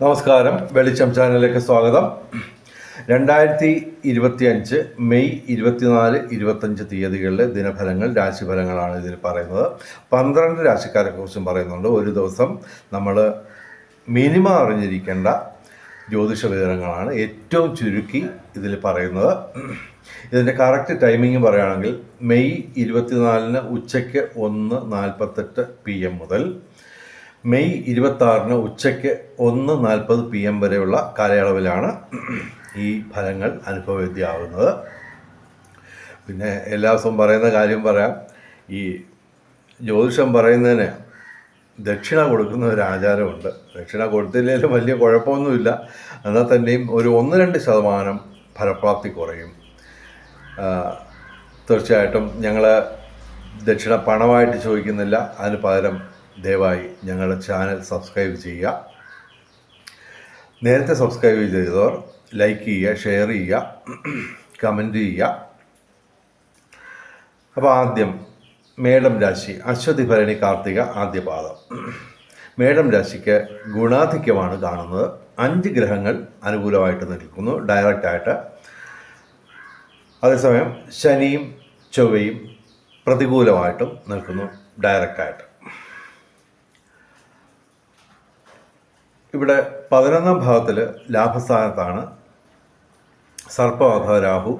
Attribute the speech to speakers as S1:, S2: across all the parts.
S1: നമസ്കാരം. വെളിച്ചം ചാനലിലേക്ക് സ്വാഗതം. രണ്ടായിരത്തി ഇരുപത്തി അഞ്ച് മെയ് ഇരുപത്തിനാല് ഇരുപത്തഞ്ച് തീയതികളിലെ ദിനഫലങ്ങൾ രാശിഫലങ്ങളാണ് ഇതിൽ പറയുന്നത്. പന്ത്രണ്ട് രാശിക്കാരെ കുറിച്ചും പറയുന്നുണ്ട്. ഒരു ദിവസം നമ്മൾ മിനിമം അറിഞ്ഞിരിക്കേണ്ട ജ്യോതിഷ വിവരങ്ങളാണ് ഏറ്റവും ചുരുക്കി ഇതിൽ പറയുന്നത്. ഇതിന്റെ കറക്റ്റ് ടൈമിംഗ് പറയുകയാണെങ്കിൽ മെയ് ഇരുപത്തിനാലിന് ഉച്ചയ്ക്ക് ഒന്ന് നാൽപ്പത്തെട്ട് പി എം മുതൽ മെയ് ഇരുപത്താറിന് ഉച്ചയ്ക്ക് ഒന്ന് നാൽപ്പത് പി എം വരെയുള്ള കാലയളവിലാണ് ഈ ഫലങ്ങൾ അനുഭവവേദ്യമാവുന്നത് പിന്നെ എല്ലാ ദിവസവും പറയുന്ന കാര്യം പറയാം. ഈ ജ്യോതിഷം പറയുന്നതിന് ദക്ഷിണ കൊടുക്കുന്ന ഒരു ആചാരമുണ്ട്. ദക്ഷിണ കൊടുത്തില്ലെങ്കിലും വലിയ കുഴപ്പമൊന്നുമില്ല. എന്നാൽ തന്നെയും ഒരു ഒന്ന് രണ്ട് ശതമാനം ഫലപ്രാപ്തി കുറയും. തീർച്ചയായിട്ടും ഞങ്ങൾ ദക്ഷിണ പണമായിട്ട് ചോദിക്കുന്നില്ല. അതിന് പകരം ദയവായി ഞങ്ങളുടെ ചാനൽ സബ്സ്ക്രൈബ് ചെയ്യുക. നേരത്തെ സബ്സ്ക്രൈബ് ചെയ്തവർ ലൈക്ക് ചെയ്യുക ഷെയർ ചെയ്യുക കമന്റ് ചെയ്യുക. അപ്പോൾ ആദ്യം മേടം രാശി അശ്വതി ഭരണി കാർത്തിക ആദ്യ പാദം. മേടം രാശിക്ക് ഗുണാധിക്യമാണ് കാണുന്നത്. അഞ്ച് ഗ്രഹങ്ങൾ അനുകൂലമായിട്ട് നിൽക്കുന്നു ഡയറക്റ്റായിട്ട് അതേസമയം ശനിയും ചൊവ്വയും പ്രതികൂലമായിട്ടും നിൽക്കുന്നു ഡയറക്റ്റായിട്ട് ഇവിടെ പതിനൊന്നാം ഭാവത്തിൽ ലാഭസ്ഥാനത്താണ്. സർപ്പം രാഹു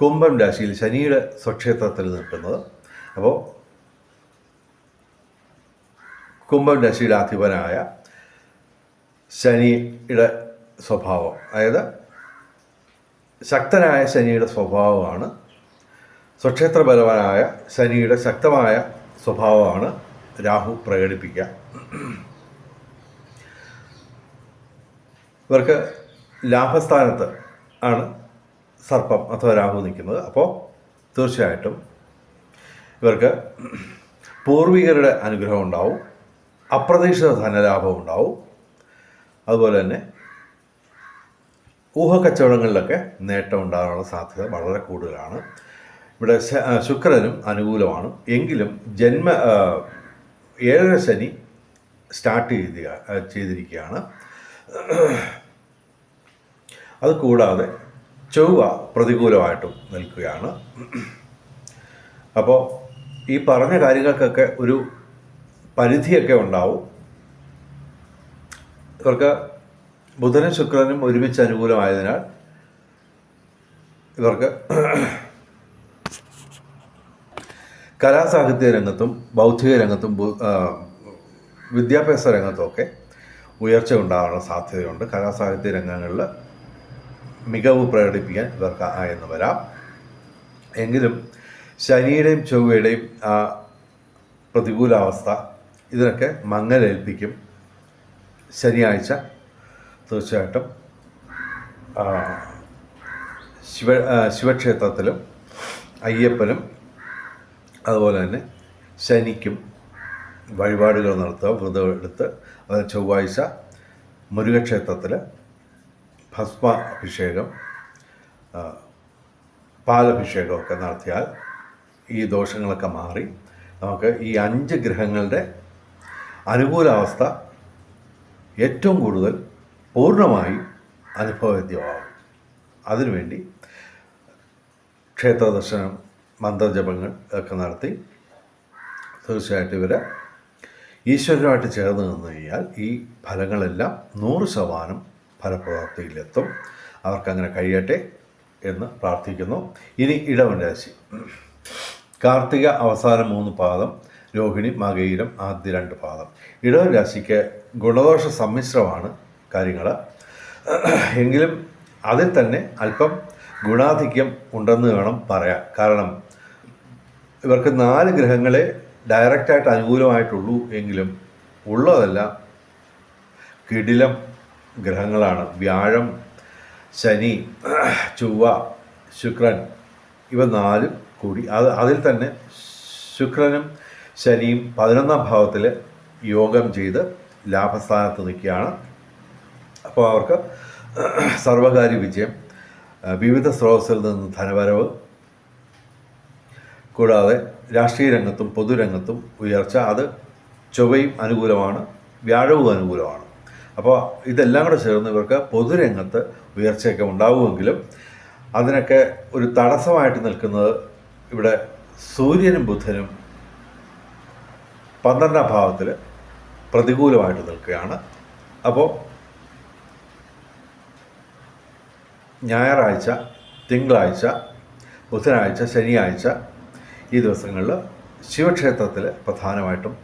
S1: കുംഭം രാശിയിൽ ശനിയുടെ സ്വക്ഷേത്രത്തിൽ നിൽക്കുന്നത്. അപ്പോൾ കുംഭം രാശിയുടെ അധിപനായ ശനിയുടെ സ്വഭാവം. അതായത് ശക്തനായ ശനിയുടെ സ്വഭാവമാണ്. സ്വക്ഷേത്രപരമായ ശനിയുടെ ശക്തമായ സ്വഭാവമാണ് രാഹു പ്രകടിപ്പിക്കുക. ഇവർക്ക് ലാഭസ്ഥാനത്ത് ആണ് സർപ്പം അഥവാ രാഹു നിൽക്കുന്നത്. അപ്പോൾ തീർച്ചയായിട്ടും ഇവർക്ക് പൂർവികരുടെ അനുഗ്രഹം ഉണ്ടാവും. അപ്രതീക്ഷിത ധനലാഭം ഉണ്ടാവും. അതുപോലെ തന്നെ ഊഹക്കച്ചവടങ്ങളിലൊക്കെ നേട്ടം ഉണ്ടാകാനുള്ള സാധ്യത വളരെ കൂടുതലാണ്. ഇവിടെ ശുക്രനും അനുകൂലമാണ്. എങ്കിലും ജന്മ ഏഴര ശനി സ്റ്റാർട്ട് ചെയ്ത ചെയ്തിരിക്കുകയാണ്. അത് കൂടാതെ ചൊവ്വ പ്രതികൂലമായിട്ടും നിൽക്കുകയാണ്. അപ്പോൾ ഈ പറഞ്ഞ കാര്യങ്ങൾക്കൊക്കെ ഒരു പരിധിയൊക്കെ ഉണ്ടാവും. ഇവർക്ക് ബുധനും ശുക്രനും ഒരുമിച്ച് അനുകൂലമായതിനാൽ ഇവർക്ക് കലാസാഹിത്യ രംഗത്തും ബൗദ്ധിക രംഗത്തും വിദ്യാഭ്യാസ രംഗത്തുമൊക്കെ ഉയർച്ച ഉണ്ടാകാനുള്ള സാധ്യതയുണ്ട്. കലാസാഹിത്യ രംഗങ്ങളിൽ മികവ് പ്രകടിപ്പിക്കാൻ ഇവർക്ക് ആയെന്ന് വരാം. എങ്കിലും ശനിയുടെയും ചൊവ്വയുടെയും ആ പ്രതികൂലാവസ്ഥ ഇതിനൊക്കെ മങ്ങലേൽപ്പിക്കും ശനിയാഴ്ച തീർച്ചയായിട്ടും ശിവ ശിവക്ഷേത്രത്തിലും അയ്യപ്പനും അതുപോലെ തന്നെ ശനിക്കും വഴിപാടുകൾ നടത്തുക. വ്രതം എടുത്ത് ചൊവ്വാഴ്ച മുരുകക്ഷേത്രത്തിൽ ഭസ്മ അഭിഷേകം പാലഭിഷേകമൊക്കെ നടത്തിയാൽ ഈ ദോഷങ്ങളൊക്കെ മാറി. നമുക്ക് ഈ അഞ്ച് ഗ്രഹങ്ങളുടെ അനുകൂലാവസ്ഥ ഏറ്റവും കൂടുതൽ പൂർണമായി അനുഭവവേദ്യമാകും അതിനുവേണ്ടി ക്ഷേത്രദർശനം മന്ത്രജപങ്ങൾ ഒക്കെ നടത്തി തീർച്ചയായിട്ടും ഇവരെ ഈശ്വരനുമായിട്ട് ചേർന്ന് നിന്ന് കഴിഞ്ഞാൽ ഈ ഫലങ്ങളെല്ലാം നൂറ് ശതമാനം ഫലപ്രാപ്തിയിലെത്തും. അവർക്കങ്ങനെ കഴിയട്ടെ എന്ന് പ്രാർത്ഥിക്കുന്നു. ഇനി ഇടവൻ രാശി. കാർത്തിക അവസാന മൂന്ന് പാദം രോഹിണി മകയിരം ആദ്യ രണ്ട് പാദം. ഇടവൻ രാശിക്ക് ഗുണദോഷ സമ്മിശ്രമാണ് കാര്യങ്ങൾ എങ്കിലും അതിൽ തന്നെ അല്പം ഗുണാധിക്യം ഉണ്ടെന്ന് വേണം പറയാം കാരണം ഇവർക്ക് നാല് ഗ്രഹങ്ങളെ ഡയറക്റ്റായിട്ട് അനുകൂലമായിട്ടുള്ളൂ എങ്കിലും ഉള്ളതെല്ലാം കിടിലം ഗ്രഹങ്ങളാണ്. വ്യാഴം ശനി ചൊവ്വ ശുക്രൻ ഇവ നാലും കൂടി. അത് അതിൽ തന്നെ ശുക്രനും ശനിയും പതിനൊന്നാം ഭാവത്തിൽ യോഗം ചെയ്ത് ലാഭസ്ഥാനത്ത് നിൽക്കുകയാണ്. അപ്പോൾ അവർക്ക് സർവകാര്യ വിജയം വിവിധ സ്രോതസ്സിൽ നിന്ന് ധനവരവ് കൂടാതെ രാഷ്ട്രീയ രംഗത്തും പൊതുരംഗത്തും ഉയർച്ച. അത് ചൊവ്വയും അനുകൂലമാണ് വ്യാഴവും അനുകൂലമാണ്. അപ്പോൾ ഇതെല്ലാം കൂടെ ചേർന്ന് ഇവർക്ക് പൊതുരംഗത്ത് ഉയർച്ചയൊക്കെ ഉണ്ടാവുമെങ്കിലും അതിനൊക്കെ ഒരു തടസ്സമായിട്ട് നിൽക്കുന്നത് ഇവിടെ സൂര്യനും ബുധനും പന്ത്രണ്ടാം ഭാവത്തിൽ പ്രതികൂലമായിട്ട് നിൽക്കുകയാണ്. അപ്പോൾ ഞായറാഴ്ച തിങ്കളാഴ്ച ബുധനാഴ്ച ശനിയാഴ്ച ഈ ദിവസങ്ങളിൽ ശിവക്ഷേത്രത്തിൽ പ്രധാനമായിട്ടും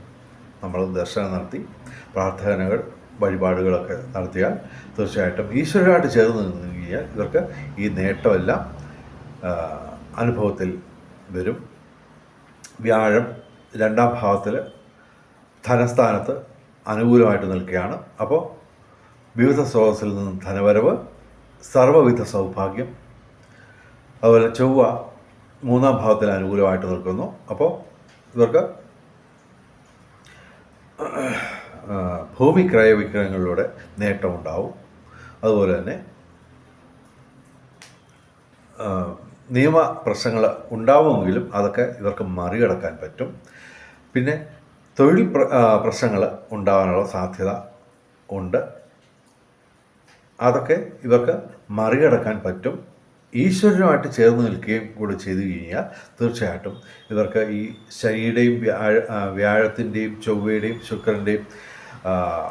S1: നമ്മൾ ദർശനം നടത്തി പ്രാർത്ഥനകൾ വഴിപാടുകളൊക്കെ നടത്തിയാൽ തീർച്ചയായിട്ടും ഈശ്വരനായിട്ട് ചേർന്ന് നിന്ന് കഴിഞ്ഞാൽ ഇവർക്ക് ഈ നേട്ടമെല്ലാം അനുഭവത്തിൽ വരും. വ്യാഴം രണ്ടാം ഭാവത്തിൽ ധനസ്ഥാനത്ത് അനുകൂലമായിട്ട് നിൽക്കുകയാണ്. അപ്പോൾ വിവിധ സ്രോതസ്സിൽ നിന്ന് ധനവരവ് സർവവിധ സൗഭാഗ്യം അതുപോലെ ചൊവ്വ മൂന്നാം ഭാവത്തിൽ അനുകൂലമായിട്ട് നിൽക്കുന്നു. അപ്പോൾ ഇവർക്ക് ഭൂമി ക്രയവിക്രയങ്ങളിലൂടെ നേട്ടമുണ്ടാവും. അതുപോലെ തന്നെ നിയമ പ്രശ്നങ്ങൾ ഉണ്ടാവുമെങ്കിലും അതൊക്കെ ഇവർക്ക് മറികടക്കാൻ പറ്റും. പിന്നെ തൊഴിൽ പ്രശ്നങ്ങൾ ഉണ്ടാകാനുള്ള സാധ്യത ഉണ്ട്. അതൊക്കെ ഇവർക്ക് മറികടക്കാൻ പറ്റും. ഈശ്വരനുമായിട്ട് ചേർന്ന് നിൽക്കുകയും കൂടി ചെയ്തു കഴിഞ്ഞാൽ തീർച്ചയായിട്ടും ഇവർക്ക് ഈ ശനിയുടെയും വ്യാഴത്തിന്റെയും ചൊവ്വയുടെയും ശുക്രന്റെയും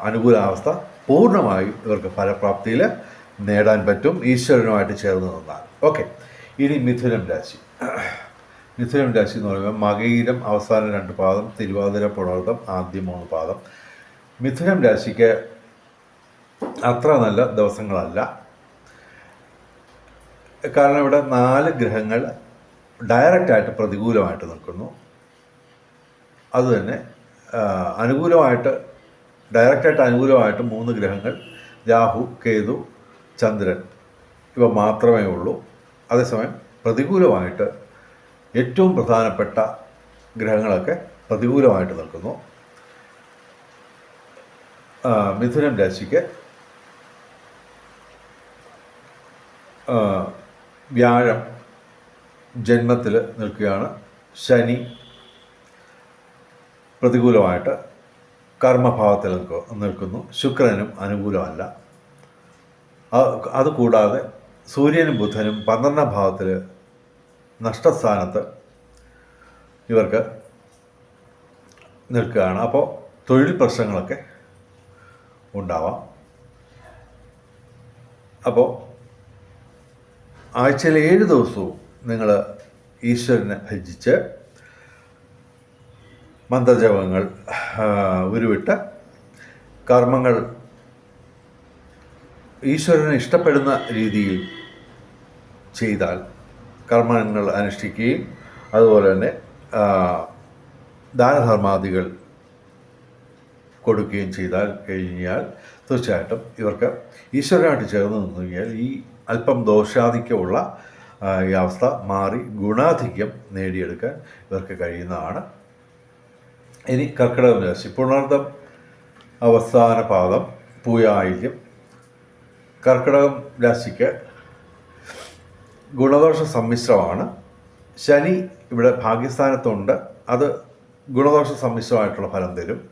S1: അനുകൂലാവസ്ഥ പൂർണമായും ഇവർക്ക് ഫലപ്രാപ്തിയിൽ നേടാൻ പറ്റും ഈശ്വരനുമായിട്ട് ചേർന്ന് നിന്നാൽ. ഓക്കെ ഇനി മിഥുനം രാശി. മിഥുനം രാശി എന്ന് പറയുമ്പോൾ മകയിലും അവസാന രണ്ട് പാദം തിരുവാതിര പുണർദം ആദ്യ മൂന്ന് പാദം. മിഥുനം രാശിക്ക് അത്ര നല്ല ദിവസങ്ങളല്ല. കാരണം ഇവിടെ നാല് ഗ്രഹങ്ങൾ ഡയറക്റ്റായിട്ട് പ്രതികൂലമായിട്ട് നിൽക്കുന്നു. അതുതന്നെ അനുകൂലമായിട്ട് ഡയറക്റ്റായിട്ട് അനുകൂലമായിട്ട് മൂന്ന് ഗ്രഹങ്ങൾ രാഹു കേതു ചന്ദ്രൻ ഇവ മാത്രമേ ഉള്ളൂ. അതേസമയം പ്രതികൂലമായിട്ട് ഏറ്റവും പ്രധാനപ്പെട്ട ഗ്രഹങ്ങളൊക്കെ പ്രതികൂലമായിട്ട് നിൽക്കുന്നു. മിഥുനം രാശിക്ക് വ്യാഴം ജന്മത്തിൽ നിൽക്കുകയാണ്. ശനി പ്രതികൂലമായിട്ട് കർമ്മഭാവത്തിൽ നിൽക്കു- നിൽക്കുന്നു. ശുക്രനും അനുകൂലമല്ല. അതുകൂടാതെ സൂര്യനും ബുധനും പന്ത്രണ്ടാം ഭാവത്തിൽ നഷ്ടസ്ഥാനത്ത് ഇവർക്ക് നിൽക്കുകയാണ്. അപ്പോൾ തൊഴിൽ പ്രശ്നങ്ങളൊക്കെ ഉണ്ടാവാം. അപ്പോൾ ആഴ്ചയിൽ ഏഴ് ദിവസവും നിങ്ങൾ ഈശ്വരനെ ഭജിച്ച് മന്ത്രജപങ്ങൾ ഉരുവിട്ട് കർമ്മങ്ങൾ ഈശ്വരനെ ഇഷ്ടപ്പെടുന്ന രീതിയിൽ ചെയ്താൽ കർമ്മങ്ങൾ അനുഷ്ഠിക്കുകയും അതുപോലെ തന്നെ ദാനധർമാദികൾ കൊടുക്കുകയും ചെയ്താൽ കഴിഞ്ഞാൽ തീർച്ചയായിട്ടും ഇവർക്ക് ഈശ്വരനായിട്ട് ചേർന്ന് നിന്ന് കഴിഞ്ഞാൽ ഈ അല്പം ദോഷാധിക്യമുള്ള ഈ അവസ്ഥ മാറി ഗുണാധിക്യം നേടിയെടുക്കാൻ ഇവർക്ക് കഴിയുന്നതാണ്. ഇനി കർക്കിടകം രാശി പുണർദം അവസാന പാദം പൂയായില്യം. കർക്കിടകം രാശിക്ക് ഗുണദോഷ സമ്മിശ്രമാണ്. ശനി ഇവിടെ ഭാഗ്യസ്ഥാനത്തുണ്ട്. അത് ഗുണദോഷ സമ്മിശ്രമായിട്ടുള്ള ഫലം തരും.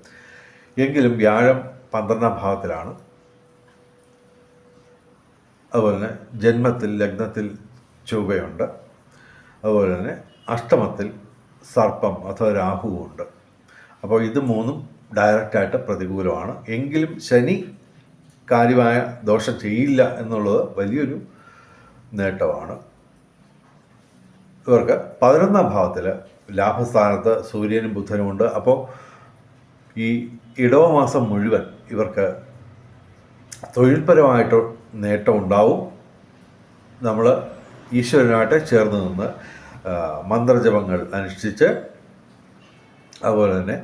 S1: എങ്കിലും വ്യാഴം പന്ത്രണ്ടാം ഭാവത്തിലാണ്. അതുപോലെ തന്നെ ജന്മത്തിൽ ലഗ്നത്തിൽ ചൊവ്വയുണ്ട്. അതുപോലെ തന്നെ അഷ്ടമത്തിൽ സർപ്പം അഥവാ രാഹുവുണ്ട്. അപ്പോൾ ഇത് മൂന്നും ഡയറക്റ്റായിട്ട് പ്രതികൂലമാണ്. എങ്കിലും ശനി കാര്യമായ ദോഷം ചെയ്യില്ല എന്നുള്ളത് വലിയൊരു നേട്ടമാണ്. ഇവർക്ക് പതിനൊന്നാം ഭാവത്തിൽ ലാഭസ്ഥാനത്ത് സൂര്യനും ബുധനും ഉണ്ട്. അപ്പോൾ ഈ ഇടവ മാസം മുഴുവൻ ഇവർക്ക് തൊഴിൽപരമായിട്ട് നേട്ടം ഉണ്ടാവും. നമ്മൾ ഈശ്വരനായിട്ട് ചേർന്ന് നിന്ന് മന്ത്രജപങ്ങൾ അനുഷ്ഠിച്ച് അതുപോലെ തന്നെ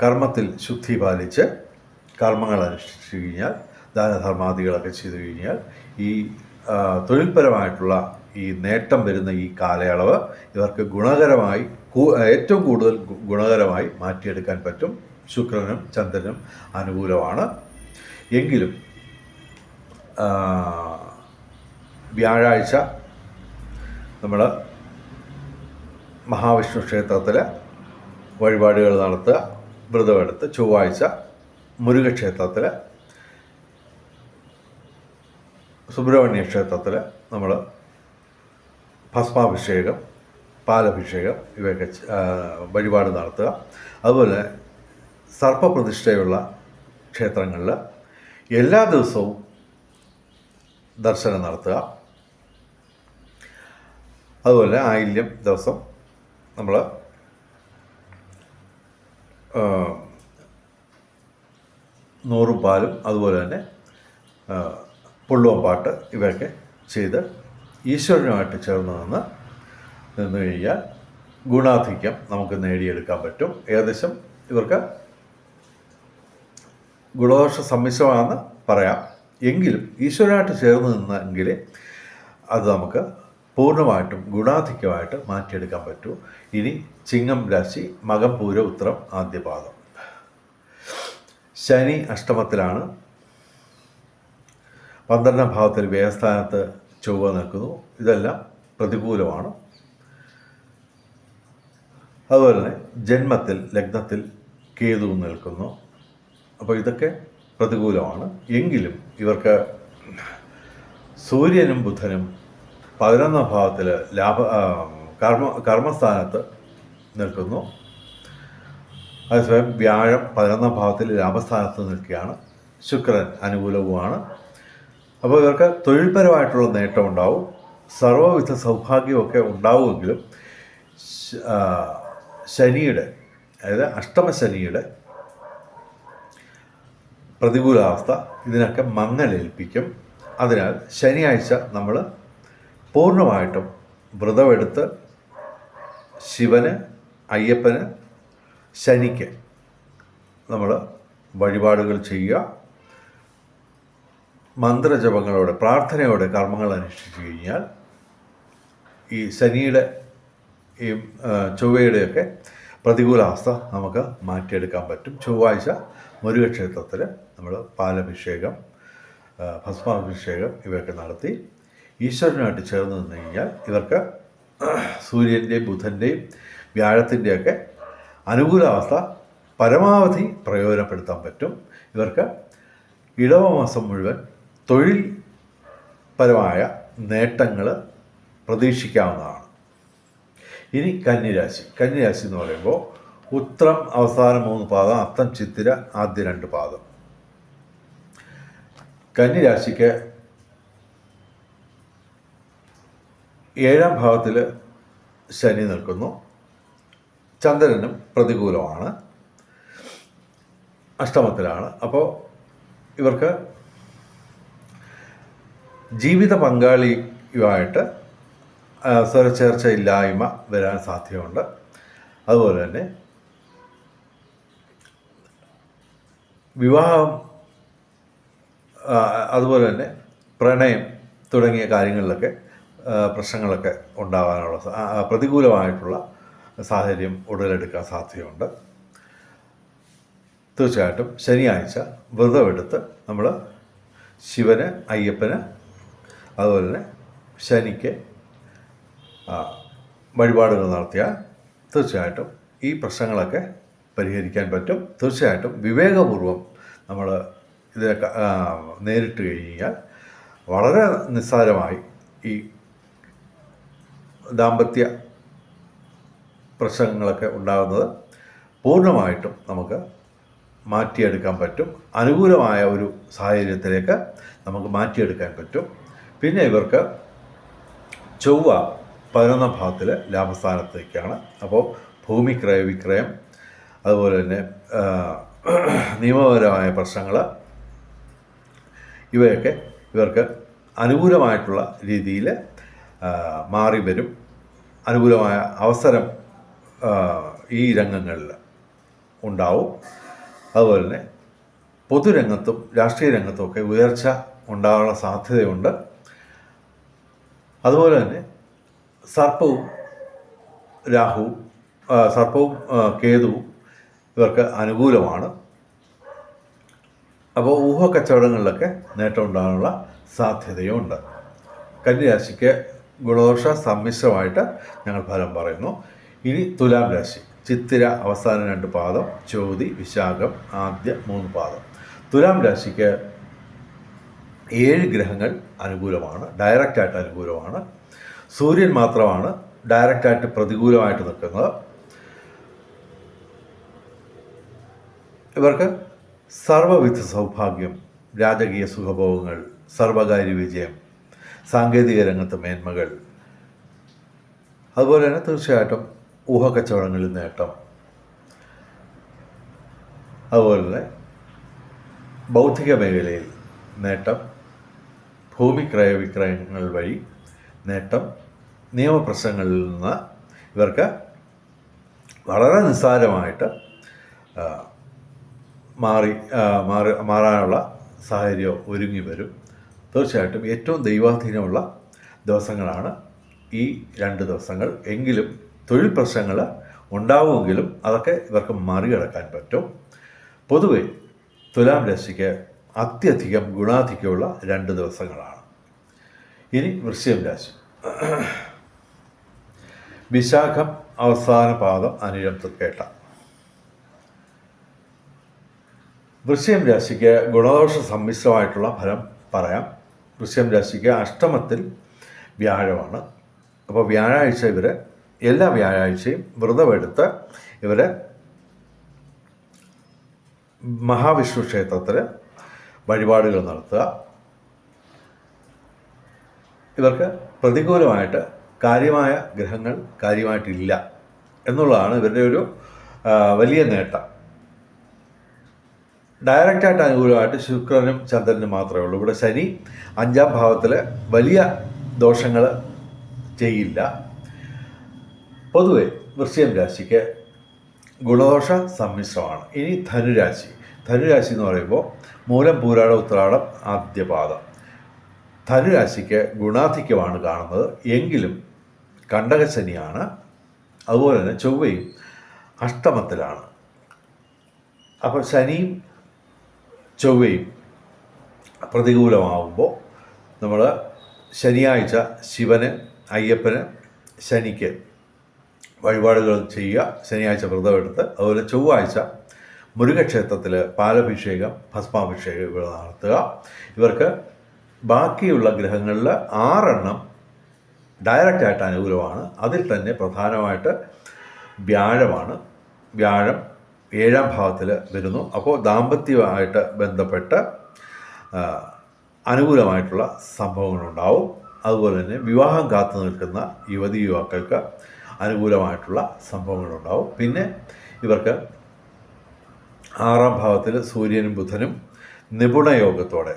S1: കർമ്മത്തിൽ ശുദ്ധി പാലിച്ച് കർമ്മങ്ങൾ അനുഷ്ഠിച്ചു കഴിഞ്ഞാൽ ദാനധർമാദികളൊക്കെ ചെയ്തു കഴിഞ്ഞാൽ ഈ തൊഴിൽപരമായിട്ടുള്ള ഈ നേട്ടം വരുന്ന ഈ കാലയളവ് ഇവർക്ക് ഗുണകരമായി ഏറ്റവും കൂടുതൽ ഗുണകരമായി മാറ്റിയെടുക്കാൻ പറ്റും. ശുക്രനും ചന്ദ്രനും അനുകൂലമാണ്. എങ്കിലും വ്യാഴാഴ്ച നമ്മൾ മഹാവിഷ്ണു ക്ഷേത്രത്തിൽ വഴിപാടുകൾ നടത്തുക. വ്രതമെടുത്ത് ചൊവ്വാഴ്ച മുരുകക്ഷേത്രത്തിൽ സുബ്രഹ്മണ്യ ക്ഷേത്രത്തിൽ നമ്മൾ ഭസ്മാഭിഷേകം പാലഭിഷേകം ഇവയൊക്കെ വഴിപാട് നടത്തുക. അതുപോലെ സർപ്പപ്രതിഷ്ഠയുള്ള ക്ഷേത്രങ്ങളിൽ എല്ലാ ദിവസവും ദർശനം നടത്തുക. അതുപോലെ ആയില്യം ദിവസം നമ്മൾ നൂറും പാലും അതുപോലെ തന്നെ ആ, പുള്ളുവൻ പാട്ട് ഇവയൊക്കെ ചെയ്ത് ഈശ്വരനുമായിട്ട് ചേർന്ന് നിന്ന് നിന്ന് കഴിഞ്ഞാൽ ഗുണാധിക്യം നമുക്ക് നേടിയെടുക്കാൻ പറ്റും. ഏകദേശം ഇവർക്ക് ഗുണദോഷ സമ്മിശ്രമാണെന്ന് പറയാം. എങ്കിലും ഈശ്വരനായിട്ട് ചേർന്ന് നിന്നെങ്കിൽ അത് നമുക്ക് പൂർണമായിട്ടും ഗുണാധിക്യമായിട്ട് മാറ്റിയെടുക്കാൻ പറ്റൂ. ഇനി ചിങ്ങം രാശി മകപൂര ഉത്തരം ആദ്യപാദം. ശനി അഷ്ടമത്തിലാണ്. പന്ത്രണ്ടാം ഭാവത്തിൽ വ്യയസ്ഥാനത്ത് ചൊവ്വ നിൽക്കുന്നു. ഇതെല്ലാം പ്രതികൂലമാണ്. അതുപോലെ തന്നെ ജന്മത്തിൽ ലഗ്നത്തിൽ കേതു നിൽക്കുന്നു. അപ്പോൾ ഇതൊക്കെ പ്രതികൂലമാണ്. എങ്കിലും ഇവർക്ക് സൂര്യനും ബുധനും പതിനൊന്നാം ഭാവത്തിൽ ലാഭ കർമ്മ കർമ്മസ്ഥാനത്ത് നിൽക്കുന്നു. അതേസമയം വ്യാഴം പതിനൊന്നാം ഭാവത്തിൽ ലാഭസ്ഥാനത്ത് നിൽക്കുകയാണ്. ശുക്രൻ അനുകൂലവുമാണ്. അപ്പോൾ ഇവർക്ക് തൊഴിൽപരമായിട്ടുള്ള നേട്ടമുണ്ടാവും സർവവിധ സൗഭാഗ്യമൊക്കെ ഉണ്ടാവുമെങ്കിലും ശനിയുടെ അതായത് അഷ്ടമശനിയുടെ പ്രതികൂലാവസ്ഥ ഇതിനൊക്കെ മങ്ങലേൽപ്പിക്കും. അതിനാൽ ശനിയാഴ്ച നമ്മൾ പൂർണമായിട്ടും വ്രതമെടുത്ത് ശിവന് അയ്യപ്പന് ശനിക്ക് നമ്മൾ വഴിപാടുകൾ ചെയ്യുക. മന്ത്രജപങ്ങളോടെ പ്രാർത്ഥനയോടെ കർമ്മങ്ങൾ അനുഷ്ഠിച്ചു കഴിഞ്ഞാൽ ഈ ശനിയുടെ ഈ ചൊവ്വയുടെയൊക്കെ പ്രതികൂലാവസ്ഥ നമുക്ക് മാറ്റിയെടുക്കാൻ പറ്റും. ചൊവ്വാഴ്ച മുരുകക്ഷേത്രത്തിൽ നമ്മൾ പാലഭിഷേകം ഭസ്മാഭിഷേകം ഇവയൊക്കെ നടത്തി ഈശ്വരനുമായിട്ട് ചേർന്ന് നിന്ന് കഴിഞ്ഞാൽ ഇവർക്ക് സൂര്യന്റെയും ബുധന്റെയും വ്യാഴത്തിന്റെയൊക്കെ അനുകൂലാവസ്ഥ പരമാവധി പ്രയോജനപ്പെടുത്താൻ പറ്റും. ഇവർക്ക് ഇടവമാസം മുഴുവൻ തൊഴിൽ പരമായ നേട്ടങ്ങൾ പ്രതീക്ഷിക്കാവുന്നതാണ്. ഇനി കന്നിരാശി. കന്നിരാശി എന്ന് പറയുമ്പോൾ ഉത്രം അവസാന മൂന്ന് പാദം അത്തം ചിത്തിര ആദ്യ രണ്ട് പാദം. കന്നിരാശിക്ക് ഏഴാം ഭാവത്തിൽ ശനി നിൽക്കുന്നു. ചന്ദ്രനും പ്രതികൂലമാണ്. അഷ്ടമത്തിലാണ്. അപ്പോൾ ഇവർക്ക് ജീവിത പങ്കാളിയുമായിട്ട് സ്വരച്ചേർച്ച ഇല്ലായ്മ വരാൻ സാധ്യതയുണ്ട്. അതുപോലെ തന്നെ വിവാഹം അതുപോലെ തന്നെ പ്രണയം തുടങ്ങിയ കാര്യങ്ങളിലൊക്കെ പ്രശ്നങ്ങളൊക്കെ ഉണ്ടാകാനുള്ള പ്രതികൂലമായിട്ടുള്ള സാഹചര്യം ഉടലെടുക്കാൻ സാധ്യതയുണ്ട്. തീർച്ചയായിട്ടും ശനിയാഴ്ച വ്രതമെടുത്ത് നമ്മൾ ശിവന് അയ്യപ്പന് അതുപോലെ തന്നെ ശനിക്ക് വഴിപാടുകൾ നടത്തിയാൽ തീർച്ചയായിട്ടും ഈ പ്രശ്നങ്ങളൊക്കെ പരിഹരിക്കാൻ പറ്റും. തീർച്ചയായിട്ടും വിവേകപൂർവം നമ്മൾ ഇതിനൊക്കെ നേരിട്ട് കഴിഞ്ഞാൽ വളരെ നിസ്സാരമായി ഈ ദാമ്പത്യ പ്രശ്നങ്ങളൊക്കെ ഉണ്ടാകുന്നത് പൂർണമായിട്ടും നമുക്ക് മാറ്റിയെടുക്കാൻ പറ്റും. അനുകൂലമായ ഒരു സാഹചര്യത്തിലേക്ക് നമുക്ക് മാറ്റിയെടുക്കാൻ പറ്റും. പിന്നെ ഇവർക്ക് ചൊവ്വ പതിനൊന്നാം ഭാഗത്തിൽ ലാഭസ്ഥാനത്തേക്കാണ്. അപ്പോൾ ഭൂമി ക്രയവിക്രയം അതുപോലെ തന്നെ നിയമപരമായ പ്രശ്നങ്ങൾ ഇവയൊക്കെ ഇവർക്ക് അനുകൂലമായിട്ടുള്ള രീതിയിൽ മാറി വരും. അനുകൂലമായ അവസരം ഈ രംഗങ്ങളിൽ ഉണ്ടാവും. അതുപോലെ തന്നെ പൊതുരംഗത്തും രാഷ്ട്രീയ രംഗത്തും ഒക്കെ ഉയർച്ച ഉണ്ടാകാനുള്ള സാധ്യതയുണ്ട്. അതുപോലെ തന്നെ സർപ്പവും രാഹുവും സർപ്പവും കേതുവും ഇവർക്ക് അനുകൂലമാണ്. അപ്പോൾ ഊഹക്കച്ചവടങ്ങളിലൊക്കെ നേട്ടം ഉണ്ടാകാനുള്ള സാധ്യതയുണ്ട്. കന്യരാശിക്ക് ഗുണദോഷ സമ്മിശ്രമായിട്ട് ഞങ്ങൾ ഫലം പറയുന്നു. ഇനി തുലാം രാശി. ചിത്തിര അവസാന രണ്ട് പാദം ചോതി വിശാഖം ആദ്യ മൂന്ന് പാദം. തുലാം രാശിക്ക് ഏഴ് ഗ്രഹങ്ങൾ അനുകൂലമാണ് ഡയറക്റ്റായിട്ട് അനുകൂലമാണ്. സൂര്യൻ മാത്രമാണ് ഡയറക്റ്റായിട്ട് പ്രതികൂലമായിട്ട് നിൽക്കുന്നത്. ഇവർക്ക് സർവവിധ സൗഭാഗ്യം രാജകീയ സുഖഭോഗങ്ങൾ സർവകാര്യ വിജയം സാങ്കേതിക രംഗത്ത് മേന്മകൾ. അതുപോലെ തന്നെ തീർച്ചയായിട്ടും ഊഹക്കച്ചവടങ്ങളിൽ നേട്ടം. അതുപോലെ തന്നെ ബൗദ്ധിക മേഖലയിൽ നേട്ടം ഭൂമി ക്രയവിക്രയങ്ങൾ വഴി നേട്ടം നിയമപ്രശ്നങ്ങളിൽ നിന്ന് ഇവർക്ക് വളരെ നിസ്സാരമായിട്ട് മാറി മാറി മാറാനുള്ള സാഹചര്യം ഒരുങ്ങി വരും. തീർച്ചയായിട്ടും ഏറ്റവും ദൈവാധീനമുള്ള ദിവസങ്ങളാണ് ഈ രണ്ട് ദിവസങ്ങൾ. എങ്കിലും തൊഴിൽ പ്രശ്നങ്ങൾ ഉണ്ടാവുമെങ്കിലും അതൊക്കെ ഇവർക്ക് മറികടക്കാൻ പറ്റും. പൊതുവെ തുലാം രാശിക്ക് അത്യധികം ഗുണാധിക്യമുള്ള രണ്ട് ദിവസങ്ങളാണ്. ഇനി വൃശ്ചികം രാശി. വിശാഖം അവസാന പാദം അനിഴം തൃക്കേട്ട. വൃശ്ചികം രാശിക്ക് ഗുണദോഷ സമ്മിശ്രമായിട്ടുള്ള ഫലം പറയാം. വൃശ്ചികം രാശിക്ക് അഷ്ടമത്തിൽ വ്യാഴമാണ്. അപ്പോൾ വ്യാഴാഴ്ച ഇവർ എല്ലാ വ്യാഴാഴ്ചയും വ്രതമെടുത്ത് ഇവർ മഹാവിഷ്ണു ക്ഷേത്രത്തിൽ വഴിപാടുകൾ നടത്തുക. ഇവർക്ക് പ്രതികൂലമായിട്ട് കാര്യമായ ഗ്രഹങ്ങൾ കാര്യമായിട്ടില്ല എന്നുള്ളതാണ് ഇവരുടെ ഒരു വലിയ നേട്ടം. ഡയറക്റ്റായിട്ട് അനുകൂലമായിട്ട് ശുക്രനും ചന്ദ്രനും മാത്രമേ ഉള്ളൂ. ഇവിടെ ശനി അഞ്ചാം ഭാവത്തിൽ വലിയ ദോഷങ്ങൾ ചെയ്യില്ല. പൊതുവെ വൃശ്ചികം രാശിക്ക് ഗുണദോഷ സമ്മിശ്രമാണ്. ഇനി ധനുരാശി. ധനുരാശി എന്ന് പറയുമ്പോൾ മൂലം പൂരാട ഉത്രാടം ആദ്യപാദം. ധനുരാശിക്ക് ഗുണാധിക്യമാണ് കാണുന്നത്. എങ്കിലും കണ്ടകശനിയാണ്. അതുപോലെ തന്നെ ചൊവ്വയും അഷ്ടമത്തിലാണ്. അപ്പോൾ ശനിയും ചൊവ്വയും പ്രതികൂലമാവുമ്പോൾ നമ്മൾ ശനിയാഴ്ച ശിവന് അയ്യപ്പന് ശനിക്ക് വഴിപാടുകൾ ചെയ്യുക. ശനിയാഴ്ച വ്രതമെടുത്ത് അതുപോലെ ചൊവ്വാഴ്ച മുരുകക്ഷേത്രത്തിൽ പാലഭിഷേകം ഭസ്മാഭിഷേകം ഇവ നടത്തുക. ഇവർക്ക് ബാക്കിയുള്ള ഗ്രഹങ്ങളിൽ ആറെണ്ണം ഡയറക്റ്റായിട്ട് അനുകൂലമാണ്. അതിൽ തന്നെ പ്രധാനമായിട്ട് വ്യാഴമാണ്. വ്യാഴം ഏഴാം ഭാവത്തിൽ വരുന്നു. അപ്പോൾ ദാമ്പത്യമായിട്ട് ബന്ധപ്പെട്ട് അനുകൂലമായിട്ടുള്ള സംഭവങ്ങളുണ്ടാവും. അതുപോലെ തന്നെ വിവാഹം കാത്തു നിൽക്കുന്ന യുവതി യുവാക്കൾക്ക് അനുകൂലമായിട്ടുള്ള സംഭവങ്ങളുണ്ടാവും. പിന്നെ ഇവർക്ക് ആറാം ഭാവത്തിൽ സൂര്യനും ബുധനും നിപുണ യോഗത്തോടെ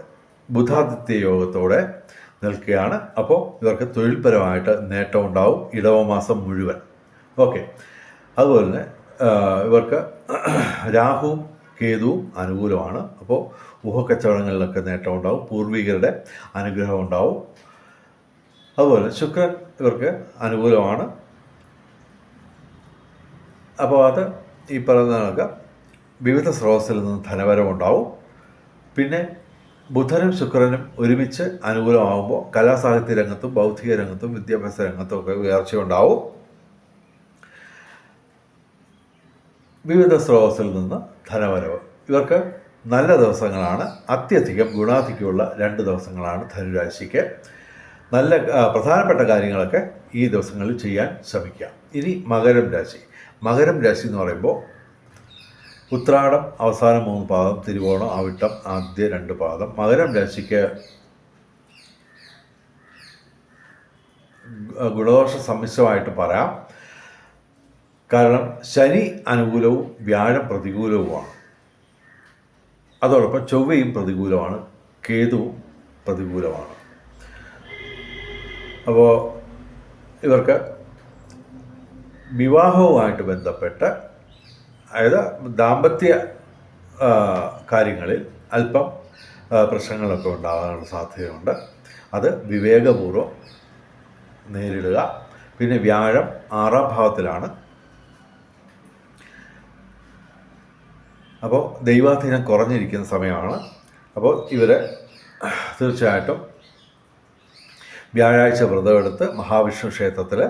S1: ബുധാദിത്യ യോഗത്തോടെ നിൽക്കുകയാണ്. അപ്പോൾ ഇവർക്ക് തൊഴിൽപരമായിട്ട് നേട്ടം ഉണ്ടാവും ഇടവമാസം മുഴുവൻ. ഓക്കെ. അതുപോലെ തന്നെ ഇവർക്ക് രാഹു കേതു അനുകൂലമാണ്. അപ്പോൾ ഊഹക്കച്ചവടങ്ങളിലൊക്കെ നേട്ടം ഉണ്ടാവും. പൂർവികരുടെ അനുഗ്രഹം ഉണ്ടാവും. അതുപോലെ ശുക്രൻ ഇവർക്ക് അനുകൂലമാണ്. അപ്പോൾ അത് ഈ പറയുന്നതൊക്കെ വിവിധ സ്രോതസ്സിൽ നിന്ന് ധനവരമുണ്ടാവും പിന്നെ ബുധനും ശുക്രനും ഒരുമിച്ച് അനുകൂലമാകുമ്പോൾ കലാസാഹിത്യ രംഗത്തും ബൗദ്ധിക രംഗത്തും വിദ്യാഭ്യാസ രംഗത്തും ഒക്കെ ഉയർച്ചയുണ്ടാവും. വിവിധ സ്രോതസ്സിൽ നിന്ന് ധനവരവ്. ഇവർക്ക് നല്ല ദിവസങ്ങളാണ്. അത്യധികം ഗുണാധിക്യമുള്ള രണ്ട് ദിവസങ്ങളാണ് ധനുരാശിക്ക്. നല്ല പ്രധാനപ്പെട്ട കാര്യങ്ങളൊക്കെ ഈ ദിവസങ്ങളിൽ ചെയ്യാൻ ശ്രമിക്കാം ഇനി മകരം രാശി. മകരം രാശി എന്ന് പറയുമ്പോൾ ഉത്രാടം അവസാന മൂന്ന് പാദം തിരുവോണം അവിട്ടം ആദ്യ രണ്ട് പാദം. മകരം രാശിക്ക് ഗുണദോഷ സമ്മിശ്രമായിട്ട് പറയാം. കാരണം ശനി അനുകൂലവും വ്യാഴം പ്രതികൂലവുമാണ്. അതോടൊപ്പം ചൊവ്വയും പ്രതികൂലമാണ് കേതുവും പ്രതികൂലമാണ്. അപ്പോൾ ഇവർക്ക് വിവാഹവുമായിട്ട് ബന്ധപ്പെട്ട് അതായത് ദാമ്പത്യ കാര്യങ്ങളിൽ അല്പം പ്രശ്നങ്ങളൊക്കെ ഉണ്ടാകാനുള്ള സാധ്യതയുണ്ട്. അത് വിവേകപൂർവം നേരിടുക. പിന്നെ വ്യാഴം ആറാം ഭാവത്തിലാണ്. അപ്പോൾ ദൈവാധീനം കുറഞ്ഞിരിക്കുന്ന സമയമാണ്. അപ്പോൾ ഇവരെ തീർച്ചയായിട്ടും വ്യാഴാഴ്ച വ്രതമെടുത്ത് മഹാവിഷ്ണു ക്ഷേത്രത്തിൽ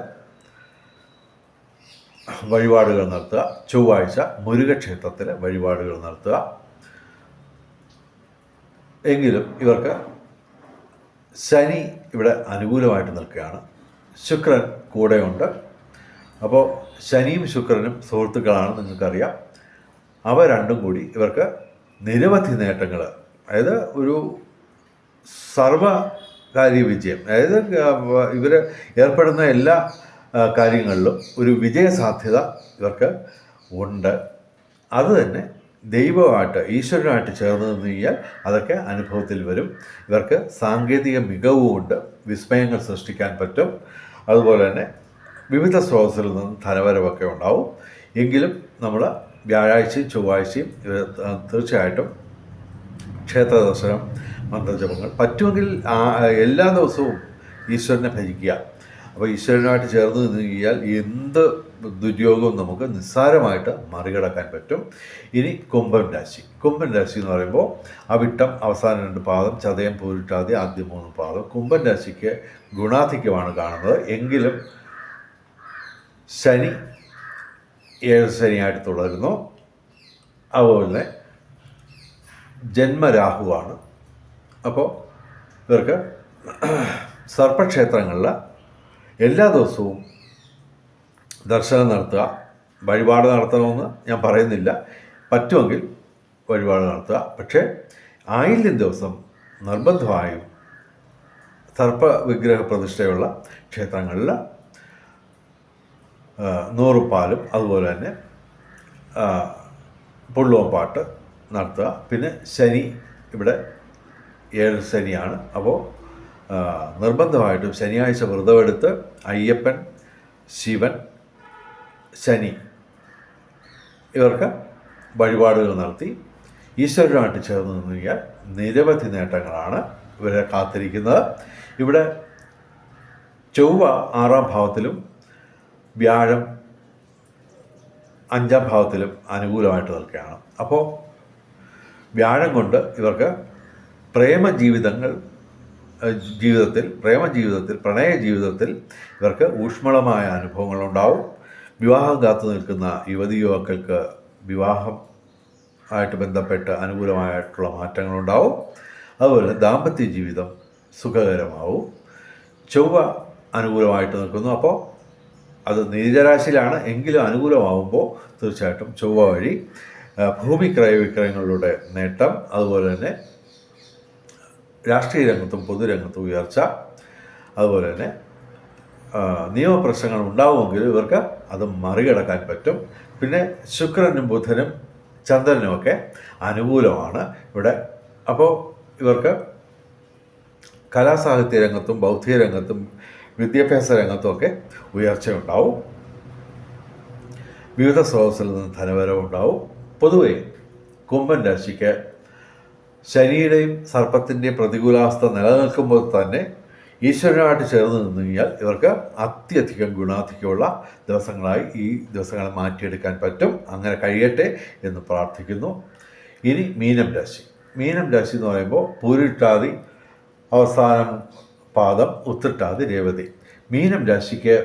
S1: വഴിപാടുകൾ നടത്തുക. ചൊവ്വാഴ്ച മുരുകക്ഷേത്രത്തിൽ വഴിപാടുകൾ നടത്തുക. എങ്കിലും ഇവർക്ക് ശനി ഇവിടെ അനുകൂലമായിട്ട് നിൽക്കുകയാണ്. ശുക്രൻ കൂടെയുണ്ട്. അപ്പോൾ ശനിയും ശുക്രനും സുഹൃത്തുക്കളാണ് നിങ്ങൾക്കറിയാം. അവ രണ്ടും കൂടി ഇവർക്ക് നിരവധി നേട്ടങ്ങൾ അതായത് ഒരു സർവകാര്യ വിജയം. അതായത് ഇവർ ഏർപ്പെടുന്ന എല്ലാ കാര്യങ്ങളിലും ഒരു വിജയ സാധ്യത ഇവർക്ക് ഉണ്ട്. അത് തന്നെ ദൈവമായിട്ട് ഈശ്വരനായിട്ട് ചേർന്ന് നിന്ന് കഴിഞ്ഞാൽ അതൊക്കെ അനുഭവത്തിൽ വരും. ഇവർക്ക് സാങ്കേതിക മികവുമുണ്ട് വിസ്മയങ്ങൾ സൃഷ്ടിക്കാൻ പറ്റും. അതുപോലെ തന്നെ വിവിധ സ്രോതസ്സിൽ നിന്ന് ധനവരവൊക്കെ ഉണ്ടാവും. എങ്കിലും നമ്മൾ വ്യാഴാഴ്ചയും ചൊവ്വാഴ്ചയും തീർച്ചയായിട്ടും ക്ഷേത്ര ദർശനം മന്ത്രജപങ്ങൾ പറ്റുമെങ്കിൽ എല്ലാ ദിവസവും ഈശ്വരനെ ഭജിക്കുക. അപ്പോൾ ഈശ്വരനുമായിട്ട് ചേർന്ന് നിന്ന് കഴിഞ്ഞാൽ എന്ത് ദുര്യോഗവും നമുക്ക് നിസ്സാരമായിട്ട് മറികടക്കാൻ പറ്റും. ഇനി കുംഭൻ രാശി. കുംഭൻ രാശി എന്ന് പറയുമ്പോൾ അവിട്ടം അവസാന രണ്ട് പാദം ചതയം പൂരിട്ടാതി ആദ്യ മൂന്ന് പാദം. കുംഭൻ രാശിക്ക് ഗുണാധിക്യമാണ് കാണുന്നത്. എങ്കിലും ശനി ഏഴ് ശനിയായിട്ട് തുടരുന്നു. അതുപോലെ ജന്മരാഹുവാണ്. അപ്പോൾ ഇവർക്ക് സർപ്പക്ഷേത്രങ്ങളിൽ എല്ലാ ദിവസവും ദർശനം നടത്തുക വഴിപാട് നടത്തണമെന്ന് ഞാൻ പറയുന്നില്ല. പറ്റുമെങ്കിൽ വഴിപാട് നടത്തുക. പക്ഷേ ആയില്യം ദിവസം നിർബന്ധമായും സർപ്പ വിഗ്രഹ പ്രതിഷ്ഠയുള്ള ക്ഷേത്രങ്ങളിൽ ആ, നൂറുപാലും അതുപോലെ തന്നെ പുള്ളുവപ്പാട്ട് നടത്തുക. പിന്നെ ശനി ഇവിടെ ഏഴ് ശനിയാണ്. അപ്പോൾ നിർബന്ധമായിട്ടും ശനിയാഴ്ച വ്രതമെടുത്ത് അയ്യപ്പൻ ശിവൻ ശനി ഇവർക്ക് വഴിപാടുകൾ നടത്തി ഈശ്വരനുമായിട്ട് ചേർന്ന് നിന്ന് കഴിഞ്ഞാൽ നിരവധി നേട്ടങ്ങളാണ് ഇവരെ കാത്തിരിക്കുന്നത്. ഇവിടെ ചൊവ്വ ആറാം ഭാവത്തിലും വ്യാഴം അഞ്ചാം ഭാവത്തിലും അനുകൂലമായിട്ട് നിൽക്കുകയാണ്. അപ്പോൾ വ്യാഴം കൊണ്ട് ഇവർക്ക് പ്രേമ ജീവിതങ്ങൾ ജീവിതത്തിൽ പ്രേമ ജീവിതത്തിൽ പ്രണയ ജീവിതത്തിൽ ഇവർക്ക് ഊഷ്മളമായ അനുഭവങ്ങളുണ്ടാവും. വിവാഹം കാത്തു നിൽക്കുന്ന യുവതി യുവാക്കൾക്ക് വിവാഹം ആയിട്ട് ബന്ധപ്പെട്ട് അനുകൂലമായിട്ടുള്ള മാറ്റങ്ങളുണ്ടാവും. അതുപോലെ ദാമ്പത്യ ജീവിതം സുഖകരമാവും. ചൊവ്വ അനുകൂലമായിട്ട് നിൽക്കുന്നു. അപ്പോൾ അത് നീചരാശിയിലാണ് എങ്കിലും അനുകൂലമാകുമ്പോൾ തീർച്ചയായിട്ടും ചൊവ്വ വഴി ഭൂമി ക്രയവിക്രയങ്ങളുടെ നേട്ടം അതുപോലെ തന്നെ രാഷ്ട്രീയ രംഗത്തും പൊതുരംഗത്തും ഉയർച്ച അതുപോലെ തന്നെ നിയമപ്രശ്നങ്ങൾ ഉണ്ടാവുമെങ്കിലും ഇവർക്ക് അത് മറികടക്കാൻ പറ്റും. പിന്നെ ശുക്രനും ബുധനും ചന്ദ്രനും ഒക്കെ അനുകൂലമാണ് ഇവിടെ. അപ്പോൾ ഇവർക്ക് കലാസാഹിത്യ രംഗത്തും ബൗദ്ധിക രംഗത്തും വിദ്യാഭ്യാസ രംഗത്തുമൊക്കെ ഉയർച്ച ഉയർച്ചയുണ്ടാവും. വിവിധ സ്രോതസ്സിൽ നിന്ന് ധനവരവുണ്ടാവും. പൊതുവെ കുംഭൻ രാശിക്ക് ശനിയുടെയും സർപ്പത്തിന്റെയും പ്രതികൂലാവസ്ഥ നിലനിൽക്കുമ്പോൾ തന്നെ ഈശ്വരനുമായിട്ട് ചേർന്ന് നിന്ന് കഴിഞ്ഞാൽ ഇവർക്ക് അത്യധികം ഗുണാധിക്യമുള്ള ദിവസങ്ങളായി ഈ ദിവസങ്ങളെ മാറ്റിയെടുക്കാൻ പറ്റും. അങ്ങനെ കഴിയട്ടെ എന്ന് പ്രാർത്ഥിക്കുന്നു. ഇനി മീനം രാശി. മീനം രാശി എന്ന് പറയുമ്പോൾ പൂരിട്ടാതി അവസാനം പാദം ഉത്തിട്ടാതി രേവതി. മീനം രാശിക്ക്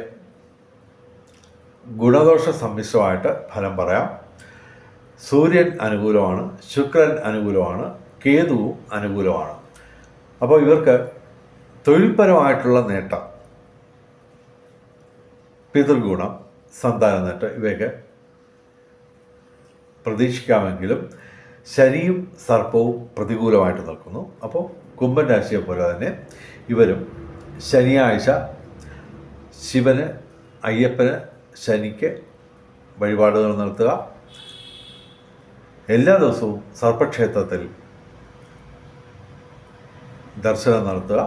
S1: ഗുണദോഷ സമ്മിശ്രമായിട്ട് ഫലം പറയാം. സൂര്യൻ അനുകൂലമാണ് ശുക്രൻ അനുകൂലമാണ് കേതുവും അനുകൂലമാണ്. അപ്പോൾ ഇവർക്ക് തൊഴിൽപരമായിട്ടുള്ള നേട്ടം പിതൃഗുണം സന്താന നേട്ടം ഇവയൊക്കെ പ്രതീക്ഷിക്കാമെങ്കിലും ശനിയും സർപ്പവും പ്രതികൂലമായിട്ട് നിൽക്കുന്നു. അപ്പോൾ കുംഭൻ രാശിയെ പോലെ തന്നെ ഇവരും. ശനിയാഴ്ച ശിവന് അയ്യപ്പന് ശനിക്ക് വഴിപാടുകൾ നടത്തുക. എല്ലാ ദിവസവും സർപ്പക്ഷേത്രത്തിൽ ദർശനം നടത്തുക.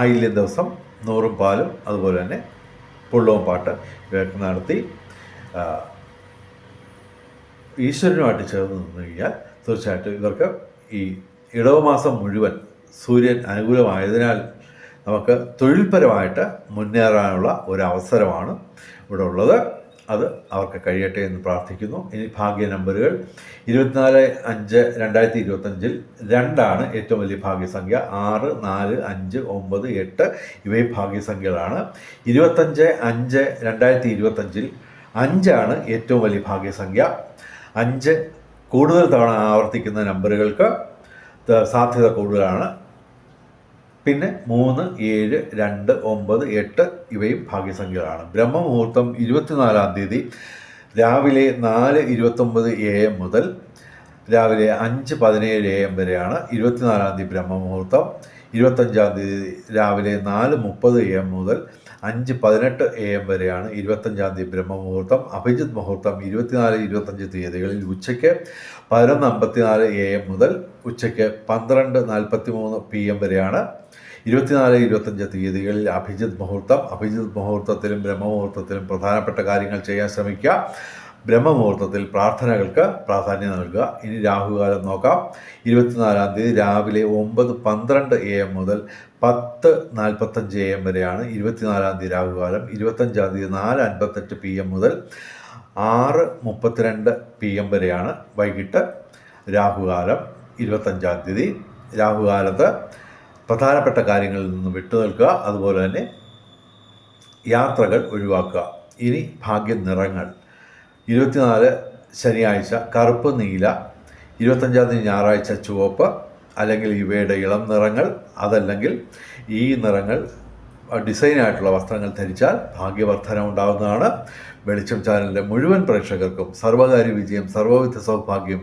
S1: ആയില്യം ദിവസം നൂറും പാലും അതുപോലെ തന്നെ പുള്ളവും പാട്ട് ഇവയൊക്കെ നടത്തി ഈശ്വരനുമായിട്ട് ചേർന്ന് നിന്ന് കഴിഞ്ഞാൽ തീർച്ചയായിട്ടും ഇവർക്ക് ഈ ഇടവമാസം മുഴുവൻ സൂര്യൻ അനുകൂലമായതിനാൽ നമുക്ക് തൊഴിൽപരമായിട്ട് മുന്നേറാനുള്ള ഒരു അവസരമാണ് ഇവിടെ ഉള്ളത്. അത് അവർക്ക് കഴിയട്ടെ എന്ന് പ്രാർത്ഥിക്കുന്നു. ഇനി ഭാഗ്യ നമ്പറുകൾ. ഇരുപത്തിനാല് അഞ്ച് രണ്ടായിരത്തി ഇരുപത്തഞ്ചിൽ രണ്ടാണ് ഏറ്റവും വലിയ ഭാഗ്യസംഖ്യ. ആറ് നാല് അഞ്ച് ഒമ്പത് എട്ട് ഇവയും ഭാഗ്യസംഖ്യകളാണ്. ഇരുപത്തഞ്ച് അഞ്ച് രണ്ടായിരത്തി ഇരുപത്തഞ്ചിൽ അഞ്ചാണ് ഏറ്റവും വലിയ ഭാഗ്യസംഖ്യ. അഞ്ച് കൂടുതൽ തവണ ആവർത്തിക്കുന്ന നമ്പറുകൾക്ക് സാധ്യത കൂടുതലാണ്. പിന്നെ മൂന്ന് ഏഴ് രണ്ട് ഒമ്പത് എട്ട് ഇവയും ഭാഗ്യസംഖ്യകളാണ്. ബ്രഹ്മമുഹൂർത്തം ഇരുപത്തിനാലാം തീയതി രാവിലെ നാല് ഇരുപത്തൊമ്പത് എ എം മുതൽ രാവിലെ അഞ്ച് പതിനേഴ് എ എം വരെയാണ് ഇരുപത്തിനാലാം തീയതി ബ്രഹ്മമുഹൂർത്തം. ഇരുപത്തഞ്ചാം തീയതി രാവിലെ നാല് മുപ്പത് എ എം മുതൽ അഞ്ച് പതിനെട്ട് എ എം വരെയാണ് ഇരുപത്തഞ്ചാം തീയതി ബ്രഹ്മമുഹൂർത്തം. അഭിജിത് മുഹൂർത്തം ഇരുപത്തിനാല് ഇരുപത്തഞ്ച് തീയതികളിൽ ഉച്ചയ്ക്ക് പതിനൊന്ന് അമ്പത്തിനാല് എ എം മുതൽ ഉച്ചയ്ക്ക് പന്ത്രണ്ട് നാൽപ്പത്തി മൂന്ന് പി എം വരെയാണ് ഇരുപത്തിനാല് ഇരുപത്തഞ്ച് തീയതികളിൽ അഭിജിത് മുഹൂർത്തം. അഭിജിത് മുഹൂർത്തത്തിലും ബ്രഹ്മമുഹൂർത്തത്തിലും പ്രധാനപ്പെട്ട കാര്യങ്ങൾ ചെയ്യാൻ ശ്രമിക്കുക. ബ്രഹ്മമുഹൂർത്തത്തിൽ പ്രാർത്ഥനകൾക്ക് പ്രാധാന്യം നൽകുക. ഇനി രാഹുകാലം നോക്കാം. ഇരുപത്തിനാലാം തീയതി രാവിലെ ഒമ്പത് പന്ത്രണ്ട് എ എം മുതൽ പത്ത് നാൽപ്പത്തഞ്ച് എ എം വരെയാണ് ഇരുപത്തിനാലാം തീയതി രാഹുകാലം. ഇരുപത്തഞ്ചാം തീയതി നാല് അൻപത്തെട്ട് പി എം മുതൽ ആറ് മുപ്പത്തിരണ്ട് പി എം വരെയാണ് വൈകിട്ട് രാഹുകാലം. ഇരുപത്തഞ്ചാം തീയതി രാഹുകാലത്ത് പ്രധാനപ്പെട്ട കാര്യങ്ങളിൽ നിന്ന് വിട്ടുനിൽക്കുക അതുപോലെ തന്നെ യാത്രകൾ ഒഴിവാക്കുക. ഇനി ഭാഗ്യ നിറങ്ങൾ ഇരുപത്തിനാല് ശനിയാഴ്ച കറുപ്പ് നീല. ഇരുപത്തഞ്ചാം തീയതി ഞായറാഴ്ച ചുവപ്പ്. അല്ലെങ്കിൽ ഇവയുടെ ഇളം നിറങ്ങൾ. അതല്ലെങ്കിൽ ഈ നിറങ്ങൾ ഡിസൈനായിട്ടുള്ള വസ്ത്രങ്ങൾ ധരിച്ചാൽ ഭാഗ്യവർദ്ധന ഉണ്ടാകുന്നതാണ് വെളിച്ചം ചാനലിന്റെ മുഴുവൻ പ്രേക്ഷകർക്കും സർവകാര്യ വിജയം സർവവിധ സൗഭാഗ്യം